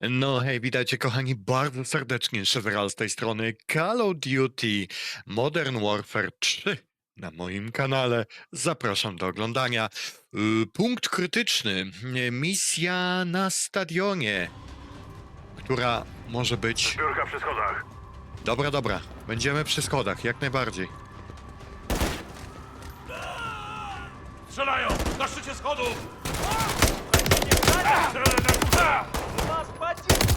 No hej, witajcie kochani bardzo serdecznie, Szeweral z tej strony Call of Duty Modern Warfare 3 na moim kanale. Zapraszam do oglądania. Y, Punkt krytyczny, y, misja na stadionie, która może być... Biurka przy schodach. Dobra, dobra, będziemy przy schodach, jak najbardziej. Strzelają! Na szczycie schodów!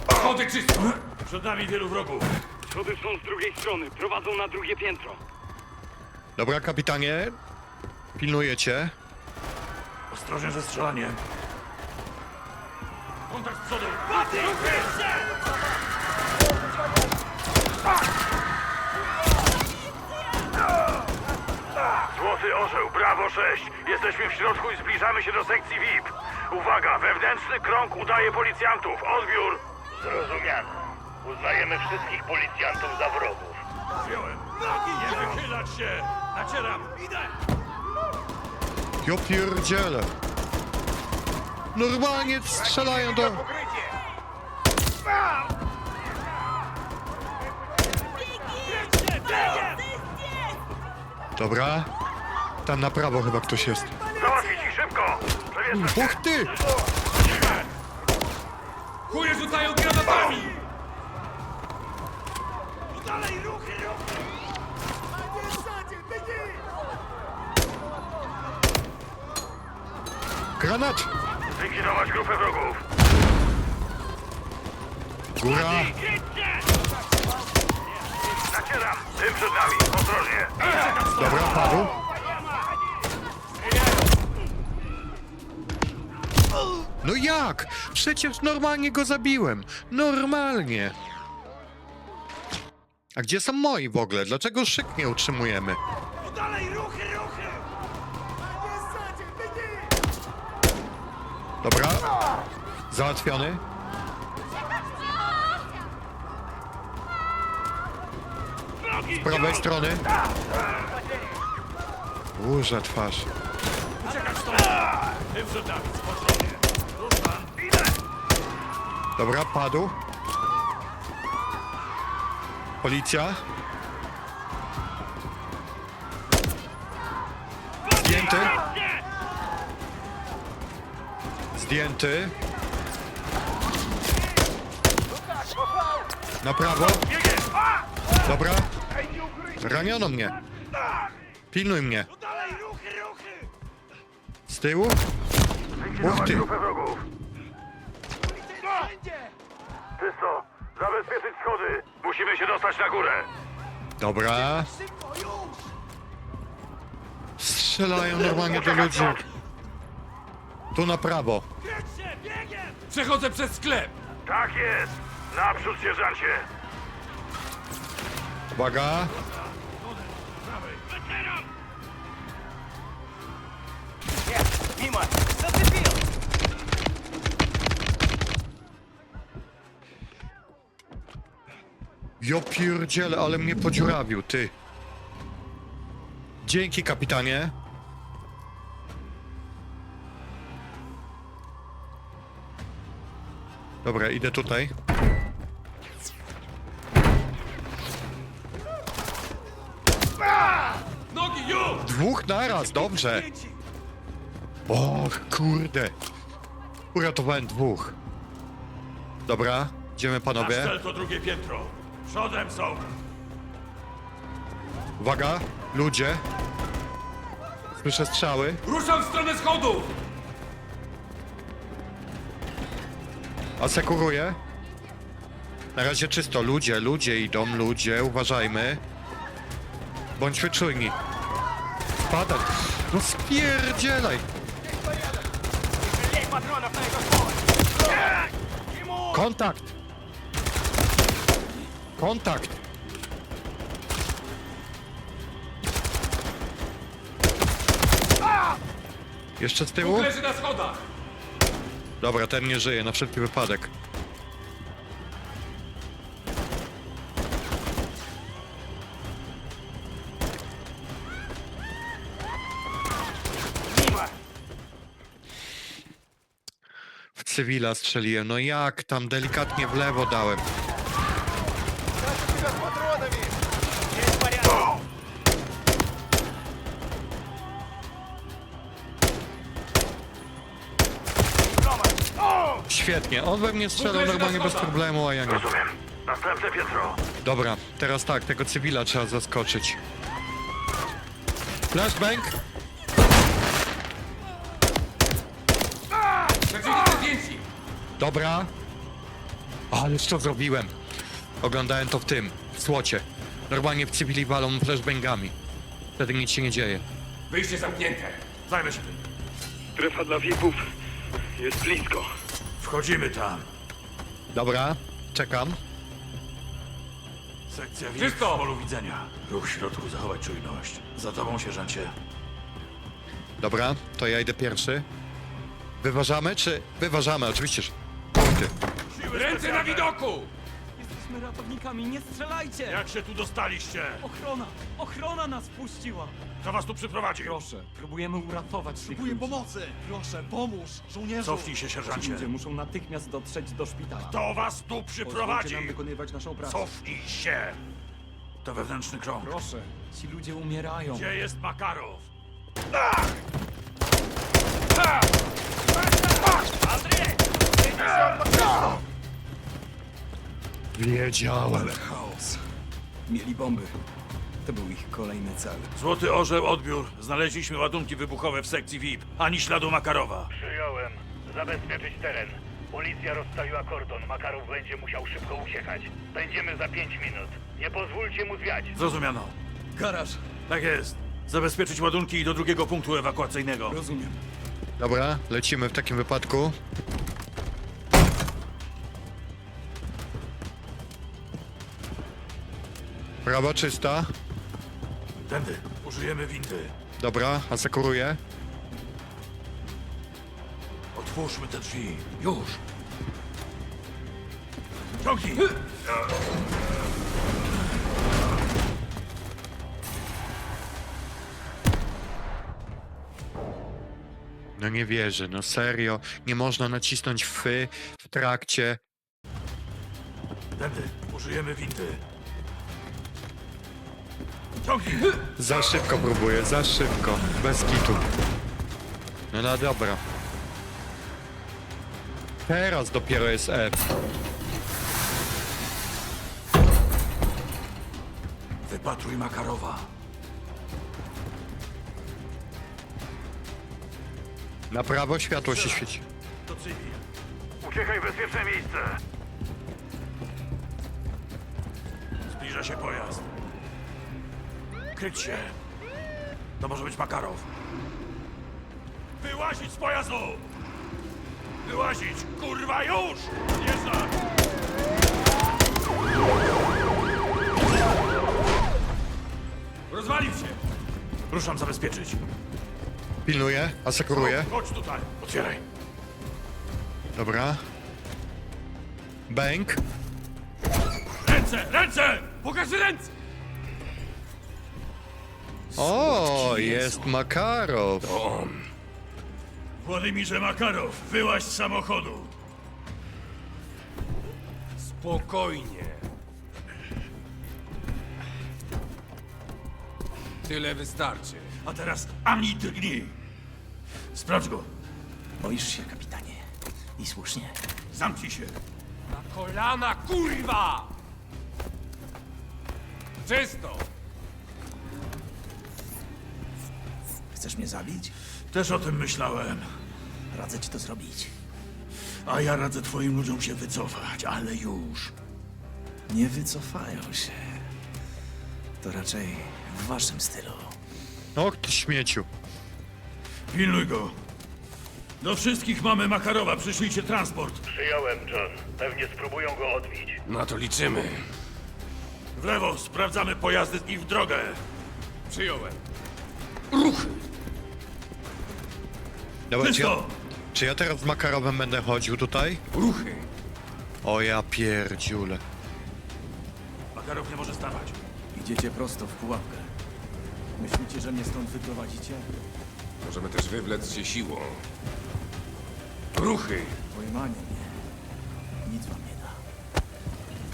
Schody czysto! Przed nami wielu wrogów. Schody są z drugiej strony, prowadzą na drugie piętro. Dobra, kapitanie, pilnujecie. Ostrożnie ze strzelaniem. Kontakt z przodu! Złoty orzeł, brawo 6. Jesteśmy w środku i zbliżamy się do sekcji VIP. Uwaga, wewnętrzny krąg udaje policjantów. Odbiór. Zrozumiano. Uznajemy wszystkich policjantów za wrogów. Wziąłem. Nogi nie wychylać się! Nacieram! Idę! Jo pierdziele. Normalnie strzelają do... Dobra. Tam na prawo chyba ktoś jest. Och ty! Chuje rzucają granatami! Dalej, ruchy, ruchy! Granat! Zlikwidować grupę wrogów! Góra! Nacieram! Tym przed nami! Ostrożnie! Dobra, padł. No jak? Przecież normalnie go zabiłem. Normalnie. A gdzie są moi w ogóle? Dlaczego szyk nie utrzymujemy? Dalej, ruchy, ruchy! Dobra. Załatwiony. Z prawej strony. Burza twarz. Uciekać stąd! Tym przed nami! Dobra, padł. Policja. Zdjęty. Zdjęty. Na prawo. Dobra. Raniono mnie. Pilnuj mnie. Z tyłu. Uch ty. Musimy się dostać na górę! Dobra. Strzelają normalnie do ludzi. Tu na prawo. Przechodzę przez sklep! Tak jest! Naprzód, sierżancie! Uwaga. Мимо! Зацепил! Jo pierdziele, ale mnie podziurawił, ty. Dzięki, kapitanie. Dobra, idę tutaj. Nogi już! Dwóch naraz, dobrze. O, kurde. Uratowałem dwóch. Dobra, idziemy panowie. Cel to drugie piętro. Przodem są! Uwaga, ludzie. Słyszę strzały. Ruszam w stronę schodów! Asekuruję. Na razie czysto. Ludzie, ludzie idą, ludzie. Uważajmy. Bądźmy czujni. Spadaj. No spierdzielaj. Kontakt. Kontakt! Jeszcze z tyłu? Leży na schodach! Dobra, ten nie żyje, na wszelki wypadek. W cywila strzeliłem, no jak tam, delikatnie w lewo dałem. Świetnie, on we mnie strzelał normalnie bez problemu, a ja nie. Rozumiem. Następne piętro. Dobra, teraz tak, tego cywila trzeba zaskoczyć. Flashbang! Dobra. Ależ to zrobiłem. Oglądałem to w tym, w słocie. Normalnie w cywili walą flashbangami. Wtedy nic się nie dzieje. Wyjście zamknięte. Zajmę się tym. Strefa dla VIP-ów jest blisko. Wchodzimy tam. Dobra, czekam. Sekcja Czysto! w polu widzenia. Ruch w środku, zachować czujność. Za tobą, sierżancie. Dobra, to ja idę pierwszy. Wyważamy, czy... Wyważamy, oczywiście, że... Ręce na widoku! Jesteśmy ratownikami, nie strzelajcie! Jak się tu dostaliście? Ochrona! Ochrona nas puściła! Kto was tu przyprowadził? Proszę, próbujemy uratować tych ludzi. pomocy! Proszę, pomóż! Żołnierzu! Cofnij się, Ci sierżancie. ludzie muszą natychmiast dotrzeć do szpitala. Kto was tu Pozwólcie przyprowadził? nam wykonywać naszą pracę. Cofnij się! To wewnętrzny krąg. Proszę, ci ludzie umierają. Gdzie jest Makarow? Wiedziałem. Chaos. Mieli bomby. To był ich kolejny cel. Złoty Orzeł, odbiór. Znaleźliśmy ładunki wybuchowe w sekcji VIP. Ani śladu Makarowa. Przyjąłem. Zabezpieczyć teren. Policja rozstawiła kordon. Makarow będzie musiał szybko uciekać. Będziemy za pięć minut. Nie pozwólcie mu zwiać. Zrozumiano. Garaż! Tak jest. Zabezpieczyć ładunki i do drugiego punktu ewakuacyjnego. Rozumiem. Dobra, lecimy w takim wypadku. Prawa czysta. Tędy. Użyjemy windy. Dobra, asekuruję. Otwórzmy te drzwi. Już. Ciągnij. No nie wierzę, no serio. Nie można nacisnąć fy w trakcie. Tędy. Użyjemy windy. Za szybko próbuję, za szybko. Bez kitu. No no dobra. Teraz dopiero jest F. Wypatruj Makarowa. Na prawo światło się świeci. To cywil. Uciekaj w bezpieczne miejsce. Zbliża się pojazd. Kryć się. To może być Makarow. Wyłazić z pojazdu! Wyłazić! Kurwa już! Jeżdżaj! Rozwalił się! Ruszam zabezpieczyć. Pilnuję, asekuruję. Chodź tutaj. Otwieraj. Dobra. Bęk. Ręce! Ręce! Pokaż ręce! O, jest Makarow. Władimirze Makarow, wyłaź z samochodu. Spokojnie. Tyle wystarczy. A teraz ani drgnij. Sprawdź go. Boisz się, kapitanie. I słusznie. Zamknij się. Na kolana, kurwa! Czysto! Chcesz mnie zabić? Też o tym myślałem. Radzę ci to zrobić. A ja radzę twoim ludziom się wycofać, ale już. Nie wycofają się. To raczej w waszym stylu. Och, ty śmieciu. Pilnuj go. Do wszystkich mamy Makarowa, przyszlijcie transport. Przyjąłem, John. Pewnie spróbują go odbić. Na to liczymy. W lewo, sprawdzamy pojazdy i w drogę. Przyjąłem. Dobra, czy ja, Czysto! czy ja teraz z Makarowem będę chodził tutaj? Ruchy. O ja pierdziule. Makarow nie może stawać. Idziecie prosto w pułapkę. Myślicie, że mnie stąd wyprowadzicie? Możemy też wywlec się siłą. Ruchy! Pojmanie mnie. Nic wam nie da.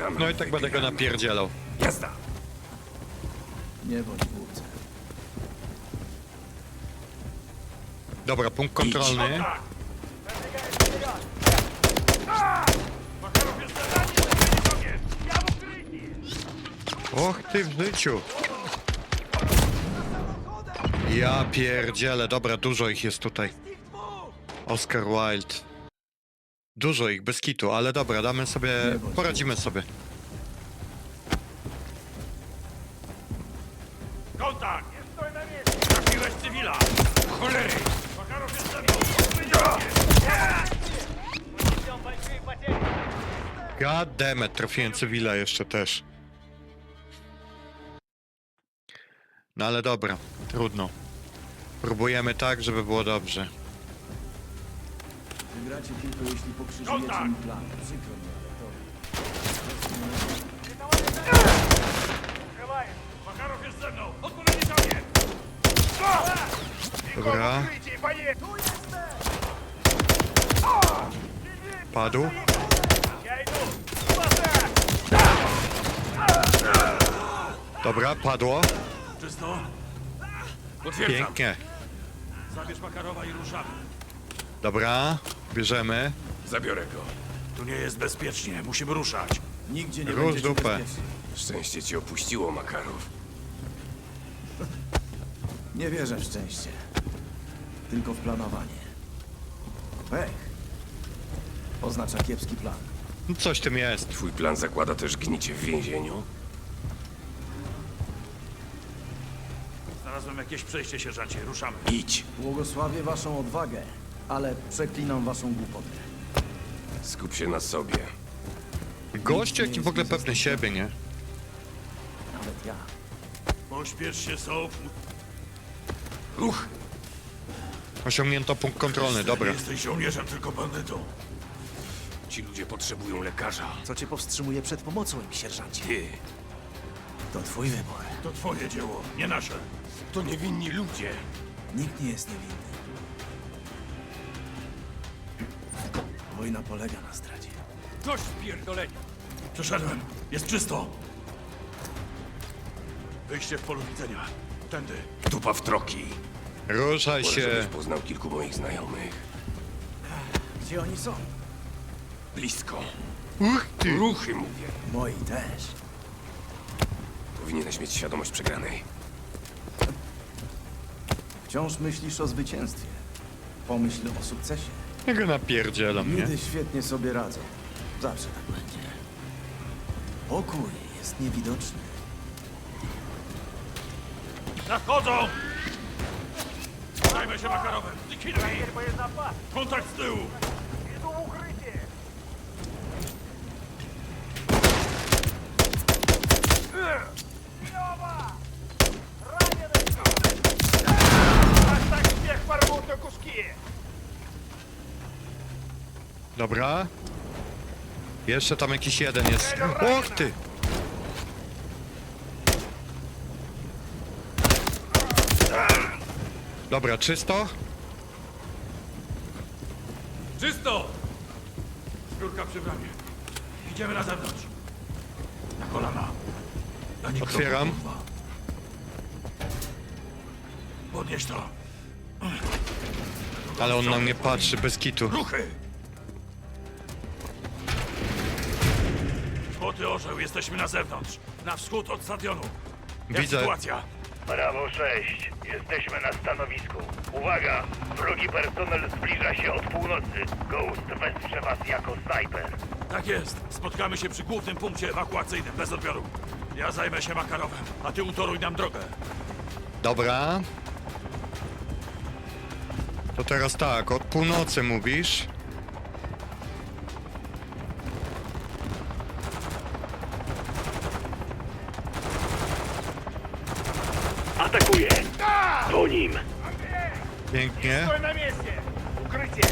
Damy No i tak będę go wygramy. napierdzielał. Jazda! Nie bądź głupcem. Dobra, punkt kontrolny. Och ty w życiu. Ja pierdzielę, dobra, dużo ich jest tutaj. Oscar Wilde. Dużo ich, bez kitu, ale dobra, damy sobie, poradzimy sobie. God damn it, trafiłem cywila jeszcze też. No ale dobra, trudno. Próbujemy tak, żeby było dobrze. Wygracie tylko jeśli pokrzyżujecie Kontakt! mi plan. Przykro mi, ale to... Makarow jest ze mną! Odpowiedni do mnie! Dobra, padł. Dobra, padło. Czysto? Potwierdzam. Pięknie. Zabierz Makarowa i ruszamy. Dobra, bierzemy. Zabiorę go. Tu nie jest bezpiecznie, musimy ruszać. Nigdzie nie Róż będziecie dupę. Szczęście cię opuściło, Makarow. Nie wierzę w szczęście. Tylko w planowanie. Pech. Oznacza kiepski plan. No Coś w tym jest. Twój plan zakłada też gnicie w więzieniu? Znalazłem jakieś przejście, sierżancie. Ruszamy. Idź! Błogosławię waszą odwagę, ale przeklinam waszą głupotę. Skup się na sobie. Gościu jaki w ogóle pewny siebie, nie? Nawet ja. Pośpiesz się, Soap. Ruch! Osiągnięto punkt kontrolny, dobra. Nie jesteś żołnierzem, tylko bandytą. Ci ludzie potrzebują lekarza. Co cię powstrzymuje przed pomocą im, sierżancie? Ty! To twój wybór. To twoje dzieło, nie nasze. To niewinni ludzie. Nikt nie jest niewinny. Wojna polega na zdradzie. Dość pierdolenia! Przeszedłem. Jest czysto. Wyjście w polu widzenia. Tędy. Dupa w troki. Ruszaj Może żebyś się. poznał kilku moich znajomych. Gdzie oni są? Blisko. Uch ty. Ruchy, mówię. Moi też. Powinieneś mieć świadomość przegranej. Wciąż myślisz o zwycięstwie. Pomyśl o sukcesie. Ja go napierdzielam, nie? Ludy świetnie sobie radzą. Zawsze tak będzie. Pokój jest niewidoczny. Nadchodzą! Zajmę się Makarowem. Likwiduj. Kontakt z tyłu. Dobra. Jeszcze tam jakiś jeden jest. Och ty! Dobra, czysto? Czysto! Zbiórka przy bramie. Idziemy na zewnątrz. Na kolana. Kroku, Otwieram. kurwa. Podnieś to. Ale on na mnie patrzy bez kitu. Ruchy! Złoty orzeł, jesteśmy na zewnątrz. Na wschód od stadionu. Jak Widzę. sytuacja? Brawo 6. Jesteśmy na stanowisku. Uwaga! Wrogi personel zbliża się od północy. Ghost wesprze was jako snajper. Tak jest. Spotkamy się przy głównym punkcie ewakuacyjnym, bez odbioru. Ja zajmę się Makarowem, a ty utoruj nam drogę. Dobra. To teraz tak, od północy mówisz. Atakuje! Po nim! Pięknie. na miejscu! Ukrycie!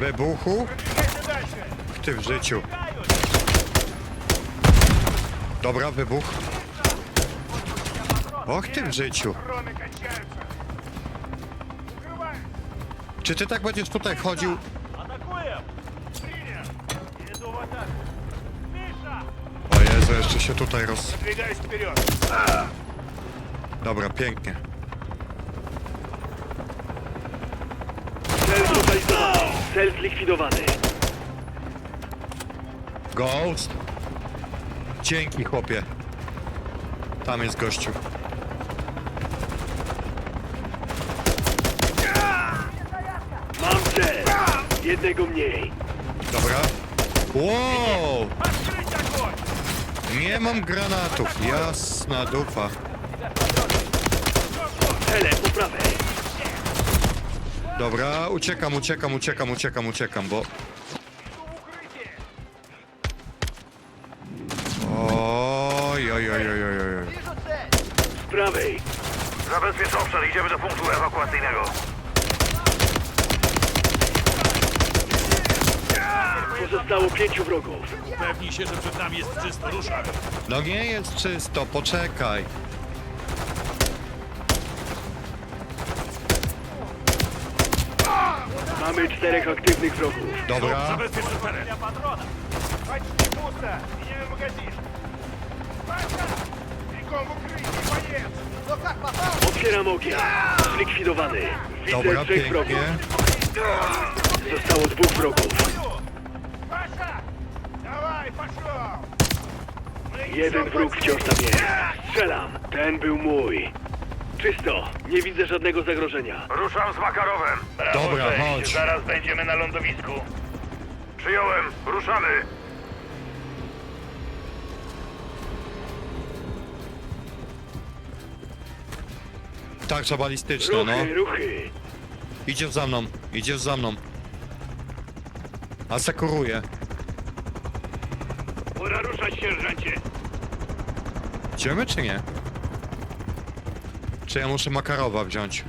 Wybuchu. Ty w życiu. Dobra, wybuch. Och, ty w życiu. Czy ty tak będziesz tutaj chodził? O Jezu, jeszcze się tutaj roz... Dobra, pięknie. Cel zlokalizowany. Cel zlikwidowany. Ghost. Dzięki, chłopie. Tam jest gościu. Mam cel. Jednego mniej. Dobra. Wow! Nie mam granatów. Jasna dupa. Cele po prawej. Dobra, uciekam, uciekam, uciekam, uciekam, uciekam, bo... Oj, oj, oj, oj, oj, oj, oj. Z prawej. Zabezpiecz obszar, idziemy do punktu ewakuacyjnego. Pozostało pięciu wrogów. Pewnij się, że przed nami jest czysto. Ruszaj. No nie jest czysto, poczekaj. Mamy czterech aktywnych wrogów. Dobra, Zabezpiecz ten teren. Otwieram ogień. Zlikwidowany. Widzę dobra, trzech wrogów. pięknie. Zostało dwóch wrogów. Jeden wróg wciąż tam jest. Strzelam. Ten był mój. Czysto. Nie widzę żadnego zagrożenia. Ruszam z Makarowem. Dobra, chodź. Zaraz będziemy na lądowisku. Przyjąłem, ruszamy. Tarcza balistyczna, no. Ruchy, ruchy. Idziesz za mną, idziesz za mną. Asekuruję. Pora ruszać, sierżancie. Idziemy czy nie? Czy ja muszę Makarowa wziąć?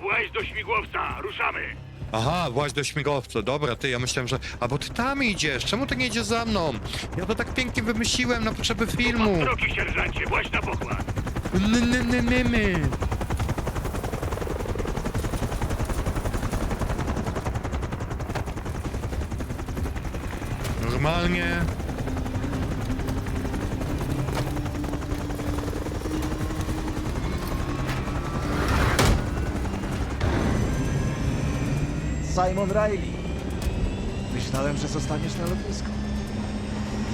Właź do śmigłowca. Ruszamy. Aha, właśnie do śmigłowca. Dobra, ty, ja myślałem, że... A bo ty tam idziesz, czemu ty nie idziesz za mną? Ja to tak pięknie wymyśliłem na potrzeby filmu. Drogi sierżancie, właź na pokład. N, n, n, n, n. Normalnie... Simon Riley. Myślałem, że zostaniesz na lotnisku.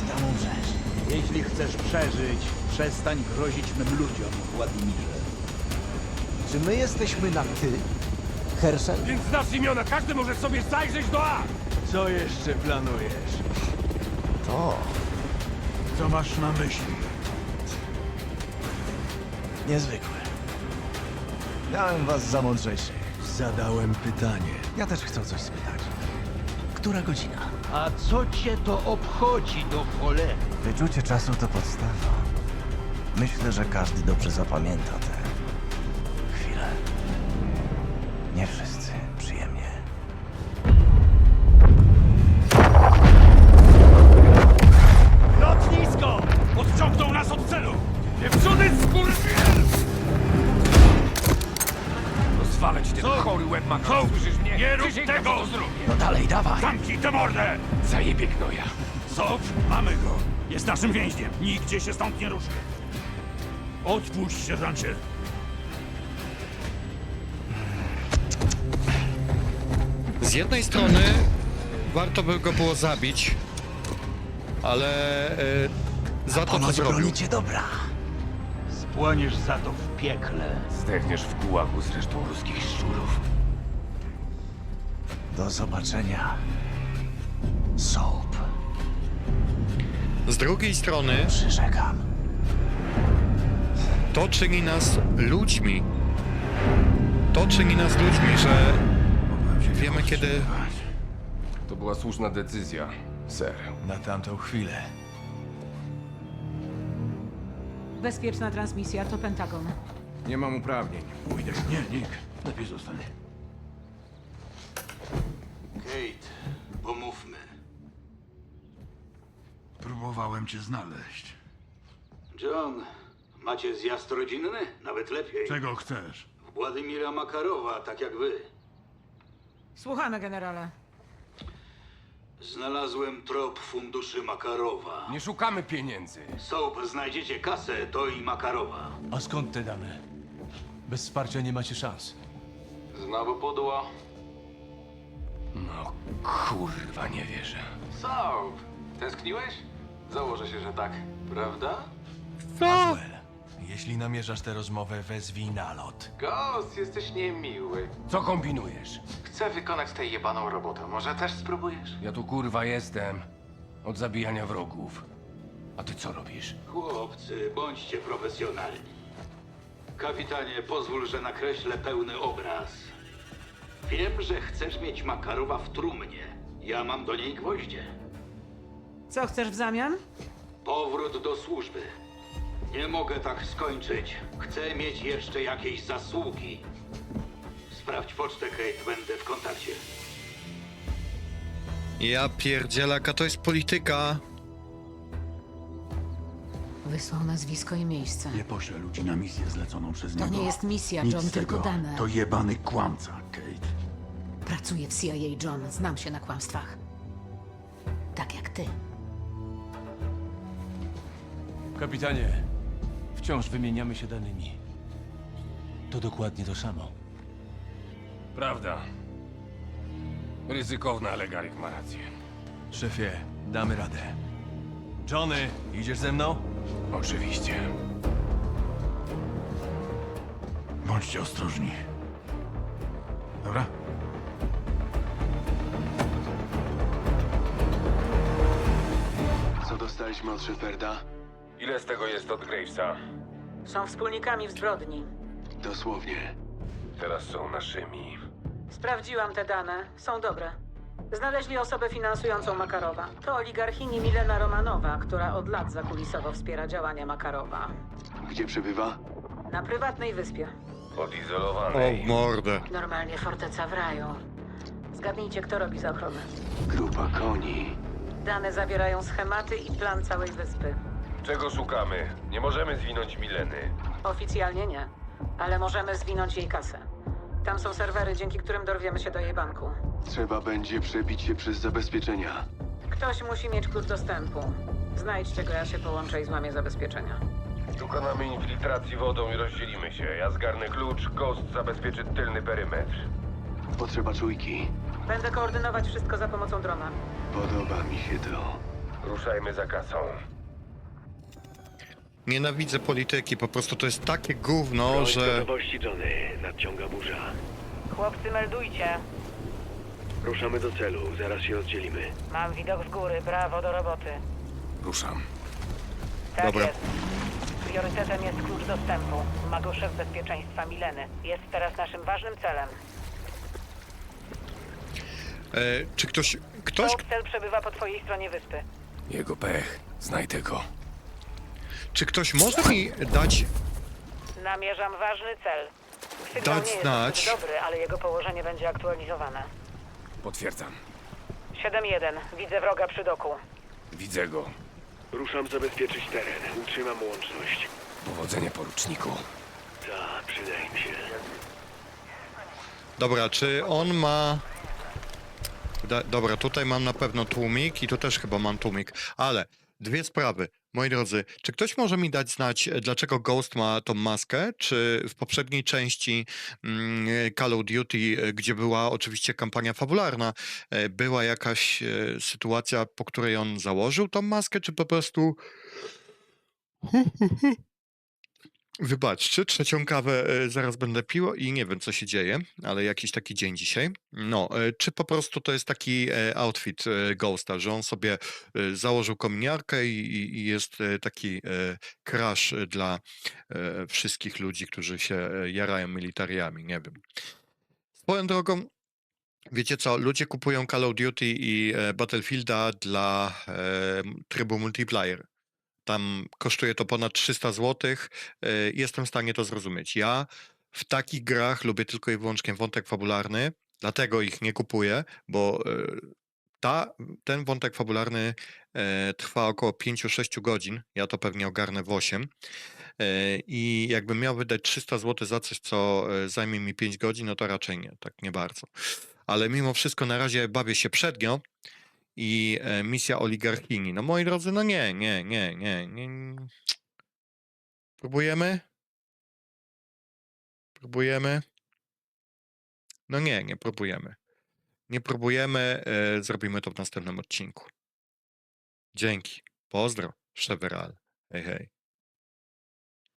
I tam umrzesz. Jeśli chcesz przeżyć, przestań grozić mym ludziom, Władimirze. Czy my jesteśmy na ty? Herschel? Więc znasz imiona, każdy może sobie zajrzeć do A! Co jeszcze planujesz? To Co masz na myśli? niezwykłe. Miałem was za mądrzejszych. Zadałem pytanie. Ja też chcę coś spytać. Która godzina? A co cię to obchodzi do cholery? Wyczucie czasu to podstawa. Myślę, że każdy dobrze zapamięta te chwile. Nie wszyscy naszym więźniem. Nigdzie się stąd nie ruszy. Odpuść, sierżancie. Z jednej strony warto by go było zabić, ale e, za to co Ponoć zrobił. bronicie dobra. Spłoniesz za to w piekle. Zdechniesz w gułagu z resztą ruskich szczurów. Do zobaczenia. Soap. Z drugiej strony Przyrzekam. to czyni nas ludźmi. To czyni nas ludźmi, że wiemy kiedy... To była słuszna decyzja, ser. Na tamtą chwilę. Bezpieczna transmisja to Pentagon. Nie mam uprawnień. Pójdę. Nie, Nick. Lepiej zostań. Kate, pomówmy. Próbowałem cię znaleźć. John, macie zjazd rodzinny? Nawet lepiej. Czego chcesz? Władimira Makarowa, tak jak wy. Słuchamy, generale. Znalazłem trop funduszy Makarowa. Nie szukamy pieniędzy. Soap, znajdziecie kasę, to i Makarowa. A skąd te dane? Bez wsparcia nie macie szans. Znowu pudło? No kurwa, nie wierzę. Soap, tęskniłeś? Założę się, że tak, prawda? Well, jeśli namierzasz tę rozmowę, wezwij nalot. Ghost, jesteś niemiły. Co kombinujesz? Chcę wykonać tę jebaną robotę. Może też spróbujesz? Ja tu kurwa jestem od zabijania wrogów. A ty co robisz? Chłopcy, bądźcie profesjonalni. Kapitanie, pozwól, że nakreślę pełny obraz. Wiem, że chcesz mieć Makarowa w trumnie. Ja mam do niej gwoździe. Co chcesz w zamian? Powrót do służby. Nie mogę tak skończyć. Chcę mieć jeszcze jakieś zasługi. Sprawdź pocztę, Kate. Będę w kontakcie. Ja pierdzielę, jaka to jest polityka. Wysłał nazwisko i miejsce. Nie poślę ludzi na misję zleconą przez To niego. nie jest misja, Nic John, z tylko tego. dane. To jebany kłamca, Kate. Pracuję w CIA, John. Znam się na kłamstwach. Tak jak ty. Kapitanie, wciąż wymieniamy się danymi. To dokładnie to samo. Prawda. Ryzykowna, ale Garik ma rację. Szefie, damy radę. Johnny, idziesz ze mną? Oczywiście. Bądźcie ostrożni. Dobra? Co dostaliśmy od Sheparda? Ile z tego jest od Gravesa? Są wspólnikami w zbrodni. Dosłownie. Teraz są naszymi. Sprawdziłam te dane. Są dobre. Znaleźli osobę finansującą Makarowa. To oligarchini Milena Romanowa, która od lat zakulisowo wspiera działania Makarowa. Gdzie przebywa? Na prywatnej wyspie. O Odizolowanej. mordę. Normalnie forteca w raju. Zgadnijcie, kto robi za ochronę. Grupa koni. Dane zawierają schematy i plan całej wyspy. Czego szukamy? Nie możemy zwinąć Mileny. Oficjalnie nie, ale możemy zwinąć jej kasę. Tam są serwery, dzięki którym dorwiemy się do jej banku. Trzeba będzie przebić się przez zabezpieczenia. Ktoś musi mieć klucz dostępu. Znajdźcie go, ja się połączę i złamię zabezpieczenia. Dokonamy infiltracji wodą i rozdzielimy się. Ja zgarnę klucz, Ghost zabezpieczy tylny perymetr. Potrzeba czujki. Będę koordynować wszystko za pomocą drona. Podoba mi się to. Ruszajmy za kasą. Nienawidzę polityki, po prostu to jest takie gówno, Broń że... gotowości, Johnny. Nadciąga burza. Chłopcy, meldujcie. Ruszamy do celu. Zaraz się rozdzielimy. Mam widok z góry, brawo do roboty. Ruszam. Tak Dobra. jest. Priorytetem jest klucz dostępu. Ma go szef bezpieczeństwa Mileny. Jest teraz naszym ważnym celem. E, czy ktoś... Ktoś... cel przebywa po twojej stronie wyspy. Jego pech. Znajdę go. Czy ktoś może mi dać... Namierzam ważny cel. Sygnał Dać nie jest znać. zbyt dobry, ale jego położenie będzie aktualizowane. Potwierdzam. 7-1. Widzę wroga przy doku. Widzę go. Ruszam zabezpieczyć teren. Utrzymam łączność. Powodzenia, poruczniku. Tak, przydaje mi się. Dobra, czy on ma... Da, dobra, tutaj mam na pewno tłumik i tu też chyba mam tłumik, ale dwie sprawy. Moi drodzy, czy ktoś może mi dać znać, e, dlaczego Ghost ma tą maskę? Czy w poprzedniej części mm, Call of Duty, e, gdzie była oczywiście kampania fabularna, e, była jakaś e, sytuacja, po której on założył tą maskę, czy po prostu Wybaczcie, trzecią kawę e, zaraz będę pił i nie wiem, co się dzieje, ale jakiś taki dzień dzisiaj. No, e, czy po prostu to jest taki e, outfit e, Ghosta, że on sobie założył kominiarkę i, jest taki crash dla wszystkich ludzi, którzy się jarają militariami, nie wiem. Swoją drogą, wiecie co, ludzie kupują Call of Duty i Battlefielda dla trybu multiplayer. Tam kosztuje to ponad 300 zł. Jestem w stanie to zrozumieć. Ja w takich grach lubię tylko i wyłącznie wątek fabularny, dlatego ich nie kupuję, bo e, Ta, ten wątek fabularny e, trwa około 5-6 godzin. Ja to pewnie ogarnę w 8. E, I jakbym miał wydać 300 zł za coś, co e, zajmie mi 5 godzin, no to raczej nie, tak nie bardzo. Ale mimo wszystko na razie bawię się przed nią i e, misja oligarchini. No moi drodzy, no nie, nie, nie, nie, nie. Próbujemy? Próbujemy? No nie, nie próbujemy. Nie próbujemy, e, zrobimy to w następnym odcinku. Dzięki. Pozdro, Szeweral. Hej, hej.